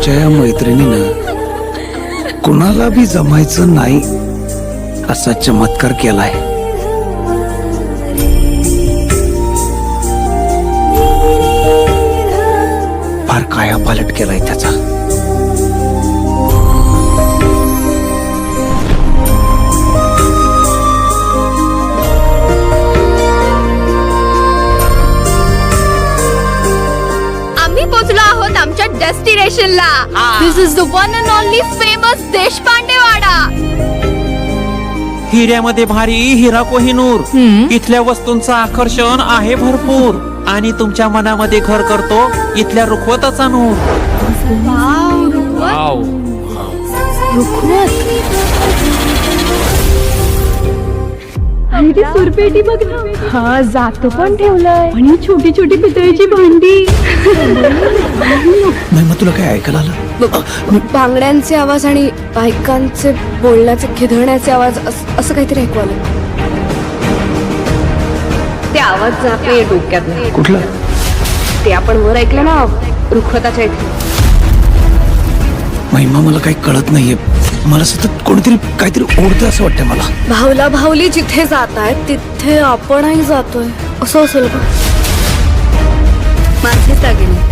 आमच्या या मैत्रिणीनं कुणाला बी जमायचं नाही असा चमत्कार केलाय. फार काया पालट केलाय त्याचा. डेस्टिनेशनला this is the one and only famous Deshpande Wada हिऱ्यामध्ये भारी हिरा कोहिनूर. इथल्या वस्तूंचं आकर्षण आहे भरपूर. आणि तुमच्या मनामध्ये घर करतो इथल्या रुखवताचा नूर. वाव आणि ती सुरपेटी बघ ना हा जातो पण ठेवलंय. आणि छोटी छोटी पितळेची भांडी. नाही मग तुला काय ऐकायला आलं? बांगड्यांचे आवाज आणि बायकांचे बोलण्याचे खिदळण्याचे आवाज अस- असं काहीतरी ऐकू आलं. ते आवाज जात नाही डोक्यात. कुठला? ते आपण वर ऐकलं ना रुखवताच्या इथे. महिमा मला काही कळत नाहीये. मला सतत कोणीतरी काहीतरी ओढतं असं वाटतंय मला. भावला भावली जिथे जात आहेत तिथे आपणही जातोय. असं असेल का? माझे दागिने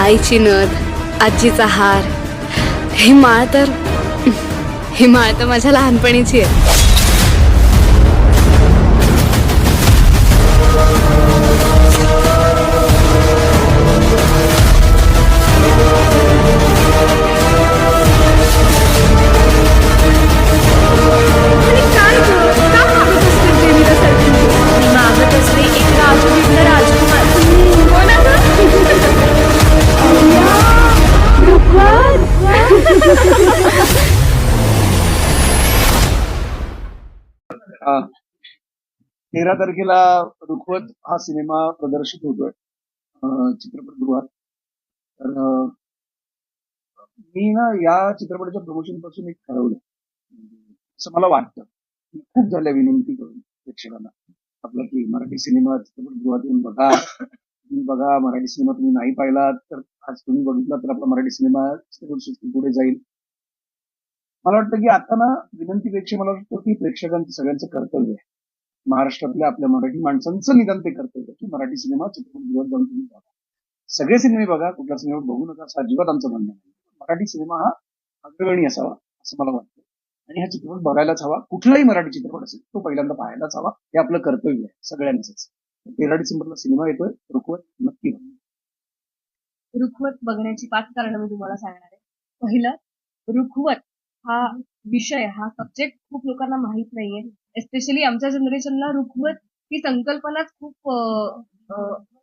आईची नद आजीचा हार ही माळ तर ही माळ तर माझ्या लहानपणीची आहे. तेरा तारखेला रुखवत हा सिनेमा प्रदर्शित होतोय चित्रपटगृहात. तर मी ना या चित्रपटाच्या प्रमोशनपासून एक ठरवलं. असं मला वाटतं. की खूप झाल्या विनंती करून प्रेक्षकांना. आपला की मराठी सिनेमा चित्रपटगृहात येऊन बघा. तुम्ही बघा मराठी सिनेमा तुम्ही नाही पाहिला तर आज तुम्ही बघितला तर आपला मराठी सिनेमा चित्रपटसृष्टी पुढे जाईल. मला वाटतं की आता ना विनंतीपेक्षा मला वाटतं की प्रेक्षकांचं सगळ्यांचं कर्तव्य आहे. महाराष्ट्रातल्या आपल्या मराठी माणसांचं निदान ते कर्तव्य की? मराठी सिनेमा चित्रपटगृहात जाऊन तुम्ही बघा सगळे सिनेमे बघा कुठला सिनेमा बघू नका असं अजिबात आमचं म्हणणं नाही. मराठी सिनेमा हा अग्रगणी असावा असं मला वाटतं. आणि हा चित्रपट बघायलाच हवा कुठलाही मराठी चित्रपट असेल तो पहिल्यांदा पाहायलाच हवा. हे आपलं कर्तव्य आहे सगळ्यांचंच. तेरा डिसेंबरला सिनेमा येतोय रुखवत नक्की बघा. रुखवत बघण्याची पाच कारण मी तुम्हाला सांगणार आहे. पहिलं रुखवत हा विषय हा सब्जेक्ट खूप लोकांना माहीत नाहीये. एस्पेशली आमच्या जनरेशनला रुखवत ही संकल्पनाच खूप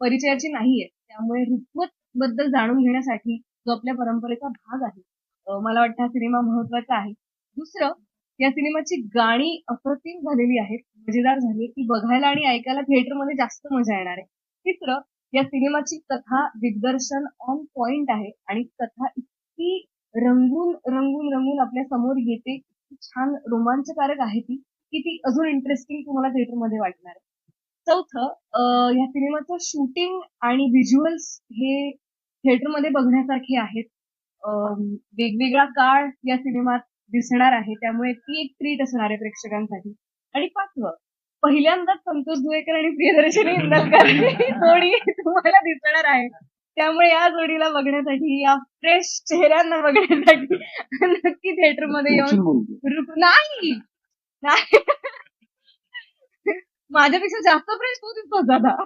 परिचयाची नाहीये. त्यामुळे रुखवत बद्दल जाणून घेण्यासाठी जो आपल्या परंपरेचा भाग आहे मला वाटतं हा सिनेमा महत्त्वाचा आहे. दुसरं या सिनेमाची गाणी अप्रतिम झालेली आहेत मजेदार झाली ती बघायला आणि ऐकायला थिएटरमध्ये जास्त मजा येणार आहे. तिसरं या सिनेमाची कथा दिग्दर्शन ऑन पॉइंट आहे आणि कथा इतकी रंगून रंगून रंगून आपल्यासमोर येते छान रोमांचकारक आहे ती. की ती अजून इंटरेस्टिंग तुम्हाला थिएटरमध्ये वाटणार आहे. चौथं या सिनेमाचं शूटिंग आणि व्हिज्युअल्स हे थिएटरमध्ये बघण्यासारखे आहेत. वेगवेगळा काळ या सिनेमात दिसणार आहे. त्यामुळे ती एक ट्रीट असणार आहे प्रेक्षकांसाठी. आणि पाचवं पहिल्यांदाच संतोष दुवेकर आणि प्रियदर्शनी इंदलकर ही जोडी तुम्हाला दिसणार आहे त्यामुळे या जोडीला बघण्यासाठी या फ्रेश चेहऱ्यांना बघण्यासाठी नक्की थिएटरमध्ये उचलून येऊन नाही! नाही. माझ्यापेक्षा जास्त फ्रेश तो दिसतो दादा.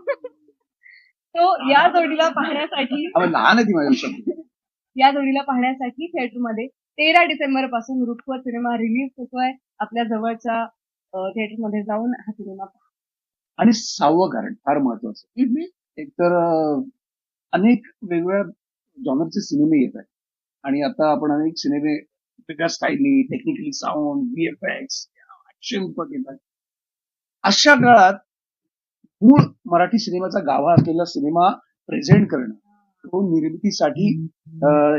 तो या जोडीला पाहण्यासाठी लहान आहे ती माझ्यापेक्षा. या जोडीला पाहण्यासाठी थिएटरमध्ये तेरा डिसेंबरपासून रुखवत सिनेमा रिलीज होतोय. आपल्या जवळच्या थिएटरमध्ये जाऊन हा सिनेमा पहा. आणि सहावं कारण फार महत्वाचं. एकतर अं, अनेक वेगवेगळ्या जॉनरचे सिनेमे येत आहेत. आणि आता आपण अनेक सिनेमे वेगळ्या स्टाईली टेक्निकली साऊंड व्हीएफएक्स येत आहेत अशा काळात मूळ मराठी सिनेमाचा गाभा असलेला सिनेमा प्रेझेंट करणं तो निर्मितीसाठी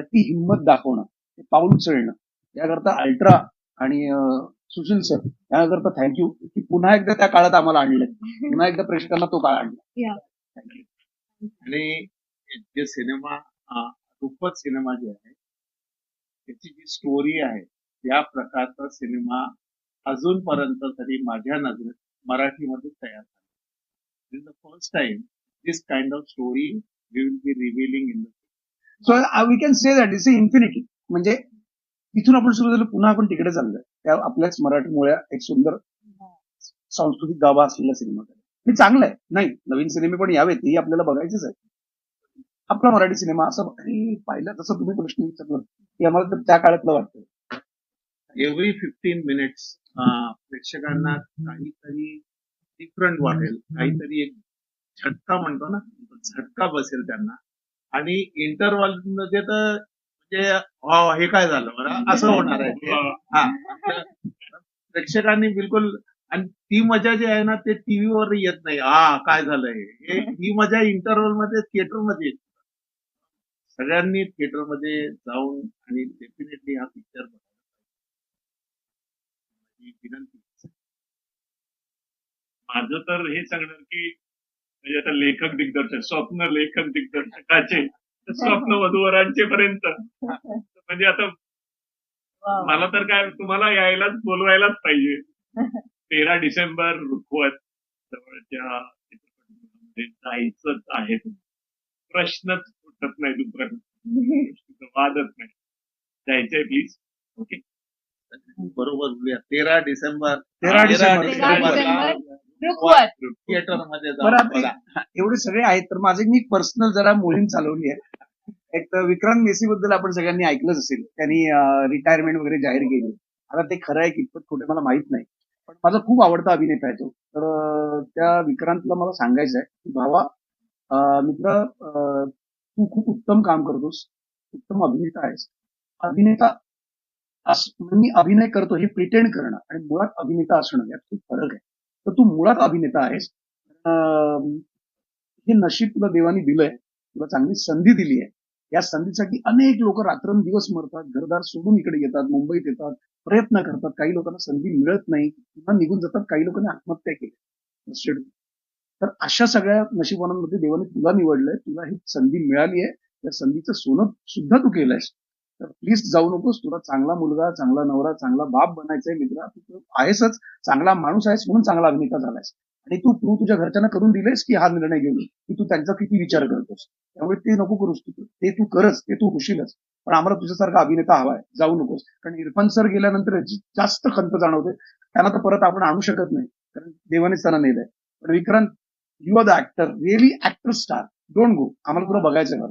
ती हिंमत दाखवणं ते पाऊल उचलणं याकरता अल्ट्रा आणि सुशील सर याकरता थँक्यू की पुन्हा एकदा त्या काळात आम्हाला आणलं पुन्हा एकदा प्रेक्षकांना तो काळ आणला. या थँक्यू आणि जे सिनेमा रुपवत सिनेमा जे आहे त्याची जी स्टोरी आहे या प्रकारचा सिनेमा अजूनपर्यंत तरी माझ्या नजरेत मराठीमध्ये तयार झाले. Is the first time this kind of story we will be revealing in the so we can say that is infinity म्हणजे तिथून आपण सुरू झालं पुन्हा आपण तिकडे चाललोय. त्या आपल्याच मराठीमुळे एक सुंदर सांस्कृतिक गाभा असलेला सिनेमा हे चांगलं आहे. नाही नवीन सिनेमे पण यावेत. ही आपल्याला बघायचेच आहे. आपला मराठी सिनेमा असं अरे, पाहिलं तसं तुम्ही प्रश्न विचारला. की आम्हाला तर त्या काळातलं वाटतं एव्हरी फिफ्टीन मिनिट्स प्रेक्षकांना काहीतरी डिफरंट वाटेल. काहीतरी एक झटका म्हणतो ना झटका बसेल त्यांना. आणि इंटरव्हलमध्ये तर म्हणजे "वाव, हे काय झालं बरं? असं होणार आहे. हा. प्रेक्षकांनी बिलकुल आणि ती मजा जी आहे ना ते टीव्हीवर येत नाही. हा काय झालंय? हे ही मजा इंटरव्हलमध्ये थिएटरमध्ये येते. सगळ्यांनी थिएटरमध्ये जाऊन आणि डेफिनेटली हा पिक्चर ही विनंती माझं तर हे सांगणार की म्हणजे आता लेखक दिग्दर्शक स्वप्न लेखक दिग्दर्शकाचे स्वप्न वधूवरांचे पर्यंत म्हणजे आता मला तर काय तुम्हाला यायलाच बोलवायलाच पाहिजे. तेरा डिसेंबर रुखवत जवळच्या चित्रपटगृहामध्ये जायचंच आहे. प्रश्नच उठत नाही गोष्टीचा वादच नाही. जायचंय प्लीज ओके बरोबर बोलूया. तेरा डिसेंबर. तेरा डिसेंबर. थिएटरमध्ये बरं आता एवढे सगळे आहेत तर माझे मी पर्सनल जरा मोहीम चालवली आहे. एक तर विक्रांत मेसी बद्दल आपण सगळ्यांनी ऐकलंच असेल. त्यांनी रिटायरमेंट वगैरे जाहीर केली. आता ते खरं आहे कितपत खोटे मला माहीत नाही. पण माझा खूप आवडता अभिनेता आहे तो. तर त्या विक्रांतला मला सांगायचं आहे की भावा मित्र तू खूप उत्तम काम करतोस. उत्तम अभिनेता आहेस. अभिनेता म्हणजे मी अभिनय करतो हे प्रिटेंड करणं आणि मुळात अभिनेता असणं यात खूप फरक आहे. तर तू मुळात अभिनेता आहेस. अं, हे नशीब तुला देवाने दिलंय. तुला चांगली संधी दिली आहे. या संधीसाठी अनेक लोक रात्रंदिवस मरतात घरदार सोडून इकडे येतात मुंबईत येतात प्रयत्न करतात. काही लोकांना संधी मिळत नाही. पुन्हा निघून जातात. काही लोकांनी आत्महत्या केली. तर अशा सगळ्या नशिबांमध्ये देवाने तुला निवडलंय. तुला ही संधी मिळाली आहे. त्या संधीचं सोनं सुद्धा तू केलंयस. तर प्लीज जाऊ नकोस. तुला चांगला मुलगा चांगला नवरा चांगला बाप बनायचंय मित्रा. तू आहेसच. चांगला माणूस आहेस म्हणून चांगला अभिनेता झालायस. आणि तू तू तुझ्या घरच्यांना करून दिलेस की हा निर्णय घेऊन की तू त्यांचा किती विचार करतोस. त्यामुळे ते नको करूस तू ते तू करच. ते तू होशीलच. पण आम्हाला तुझ्यासारखा अभिनेता हवाय. जाऊ नकोस. कारण इरफान सर गेल्यानंतर जास्त खंत जाणवते. त्यांना तर परत आपण आणू शकत नाही. कारण देवानेच त्यांना नेलंय. पण Vikrant you are the actor really actor star don't go आम्हाला तुला बघायचं आहे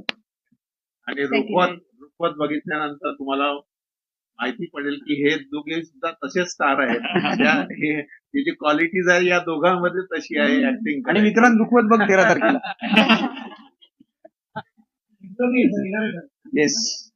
आणि रुखवत बघितल्यानंतर तुम्हाला माहिती पडेल की हे दोघे सुद्धा तसेच स्टार आहेत. त्या- जी क्वालिटीज आहे या दोघांमध्ये तशी आहे ऍक्टिंग आणि विक्रांत दुखवत बघ तेरा तारखेला. येस